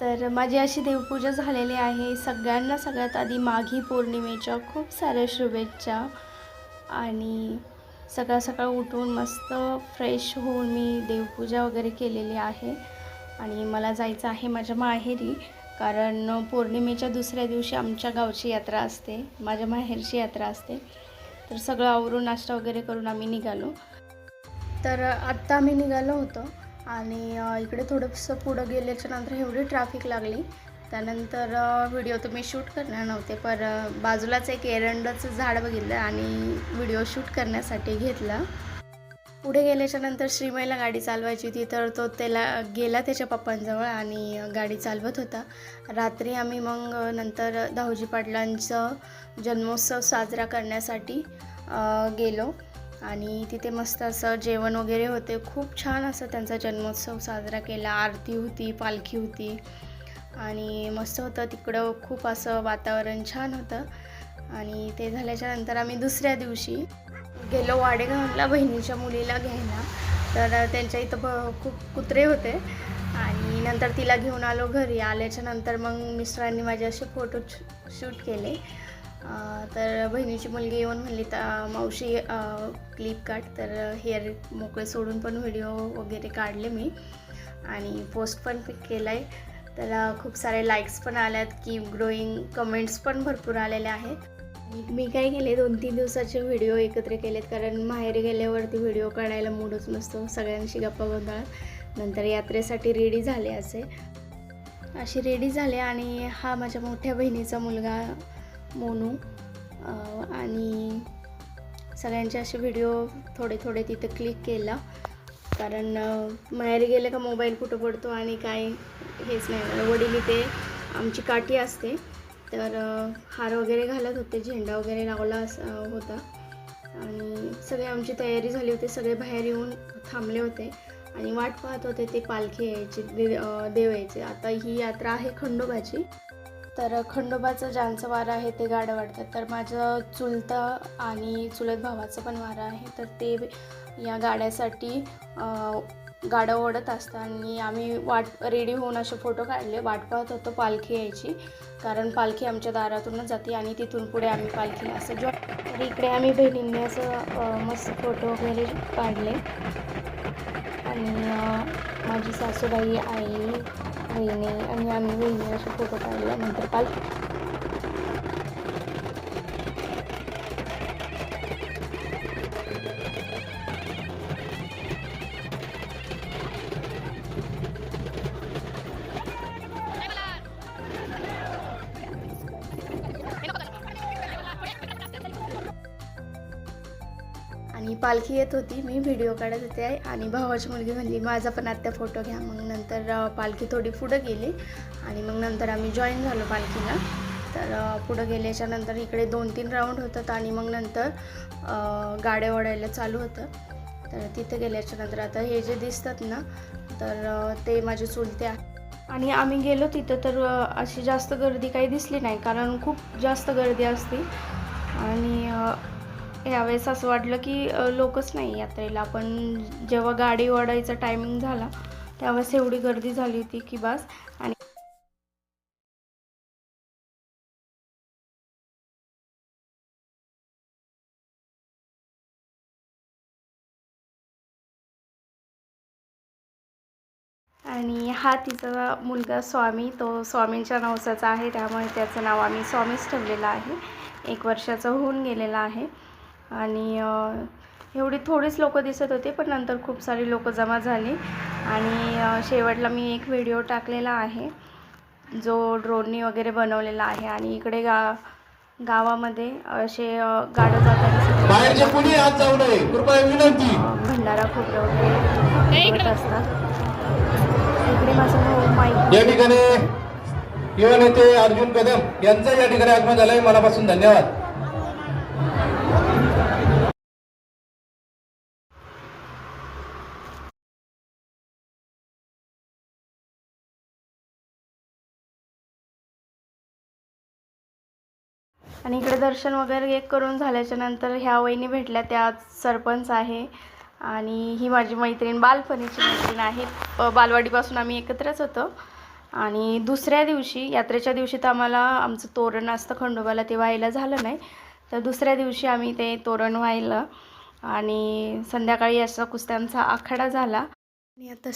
तर माझी अशी देवपूजा झालेली आहे. सगळ्यांना सगळ्यात आधी माघी पौर्णिमेच्या खूप साऱ्या शुभेच्छा आणि सकाळ सकाळ उठून मस्त फ्रेश होऊन मी देवपूजा वगैरे केलेली आहे. आणि मला जायचं आहे माझ्या माहेरी कारण पौर्णिमेच्या दुसऱ्या दिवशी आमच्या गावची यात्रा असते माझ्या माहेरची यात्रा असते. तर सगळं आवरून नाश्ता वगैरे करून आम्ही निघालो. तर आत्ता आम्ही निघालो होतो. आणि इकडे थोडंसं पुढं गेल्याच्यानंतर एवढी ट्रॅफिक लागली. त्यानंतर व्हिडिओ तर मी शूट करणार नव्हते पर बाजूलाच एक एरंडाचं झाड बघितलं आणि व्हिडिओ शूट करण्यासाठी घेतला. पुढे गेल्याच्यानंतर श्रीमयला गाडी चालवायची होती तर तो त्याला गेला त्याच्या पप्पांजवळ आणि गाडी चालवत होता. रात्री आम्ही मग नंतर दाहोजी पाटलांचं जन्मोत्सव साजरा करण्यासाठी गेलो. आणि तिथे मस्त असं जेवण वगैरे होते. खूप छान असं त्यांचा जन्मोत्सव साजरा केला. आरती होती पालखी होती. आणि मस्त होतं. तिकडं खूप असं वातावरण छान होतं. आणि ते झाल्याच्यानंतर आम्ही दुसऱ्या दिवशी गेलो वाडेगावला बहिणीच्या मुलीला घ्यायला. तर त्यांच्या इथं ब खूप कुत्रे होते. आणि नंतर तिला घेऊन आलो घरी. आल्याच्यानंतर मग मिस्टरांनी माझे असे फोटो शूट केले. तर बहिणीची मुलगी येऊन म्हणली तर मावशी क्लिप काढ. तर हेअर मोकळे सोडून पण व्हिडिओ वगैरे काढले मी. आणि पोस्ट पण केला आहे त्याला खूप सारे लाईक्स पण आल्यात की ग्रोईंग कमेंट्स पण भरपूर आलेले आहेत. मी काय केले दोन तीन दिवसाचे व्हिडिओ एकत्र केलेत. कारण माहेरी गेल्यावरती व्हिडिओ काढायला मूडच नसतो. सगळ्यांशी गप्पा गोंधळात नंतर यात्रेसाठी रेडी झाले असे. अशी रेडी झाले आणि हा माझ्या मोठ्या बहिणीचा मुलगा मोनू आणि सगळ्यांचे असे व्हिडिओ थोडे थोडे तिथं क्लिक केला. कारण अं, माहेरी गेले का मोबाईल कुठं पडतो आणि काय हेच नाही. मला वडील इथे आमची काठी असते. तर हार वगैरे घालत होते झेंडा वगैरे लावला होता. आणि सगळी आमची तयारी झाली होती. सगळे बाहेर येऊन थांबले होते. आणि वाट पाहत होते ते पालखी यायची दे देव यायचे. आता ही यात्रा आहे खंडोबाची. तर खंडोबाचं ज्यांचं वारं आहे ते गाडं वाढतात तर माझं चुलतं आणि चुलत भावाचं पण वारं आहे. तर ते या गाड्यासाठी गाडं ओढत असतात आणि आम्ही वाट रेडी होऊन असे फोटो काढले. वाट पाहत होतो पालखी यायची. कारण पालखी आमच्या दारातूनच जाते आणि तिथून पुढे आम्ही पालखीला असं जो तर इकडे आम्ही बहिणींनी असं मस्त फोटो वगैरे काढले. आणि माझी सासूबाई आई बहिणी आणि आम्ही बहिणी असे फोटो काढले नंतर पालखी आणि पालखी येत होती मी व्हिडिओ काढत होते आणि भावाची मुलगी म्हणली माझा पण आत्या फोटो घ्या. मग नंतर पालखी थोडी पुढं गेली आणि मग नंतर आम्ही जॉईन झालो पालखीला. तर पुढं गेल्याच्यानंतर इकडे दोन तीन राऊंड होतात आणि मग नंतर गाड्या ओढायला चालू होतं. तर तिथे गेल्याच्यानंतर आता हे जे दिसतात ना तर ते माझे चुलते आहे आणि आम्ही गेलो तिथं तर अशी जास्त गर्दी काही दिसली नाही कारण खूप जास्त गर्दी असते. आणि यावेळेस असं वाटलं की लोकच नाही यात्रेला. पण जेव्हा गाडी ओढायचा टायमिंग झाला त्यावेळेस एवढी गर्दी झाली होती की बस. आणि आणि हा तिचा मुलगा स्वामी तो स्वामींच्या नवसाचा आहे त्यामुळे त्याचं नाव आम्ही स्वामीच ठेवलेलं आहे. एक वर्षाचा होऊन गेलेला आहे. आणि एवढी थोडीच लोकं दिसत होते पण नंतर खूप सारी लोकं जमा झाली. आणि शेवटला मी एक व्हिडिओ टाकलेला आहे जो ड्रोननी वगैरे बनवलेला आहे. आणि इकडे गा गावामध्ये असे गाडं जाताना अ, भंडारा खोबरं वगैरे असतात. इकडे माझा भाऊ माईक या ठिकाणी युवा नेते अर्जुन कदम यांचं या ठिकाणी आगमन झालंय. मनापासून धन्यवाद. आणि इकडे दर्शन वगैरे एक करून झाल्याच्यानंतर ह्या वहिनी भेटल्या त्या सरपंच आहे आणि ही माझी मैत्रीण बालपणीची मैत्रीण आहे. बालवाडीपासून आम्ही एकत्रच होतो. आणि दुसऱ्या दिवशी यात्रेच्या दिवशी तर आम्हाला आमचं तोरण असतं खंडोबाला ते व्हायला झालं नाही. तर दुसऱ्या दिवशी आम्ही ते तोरण व्हायलं आणि संध्याकाळी असा कुस्त्यांचा आखाडा झाला. आणि आता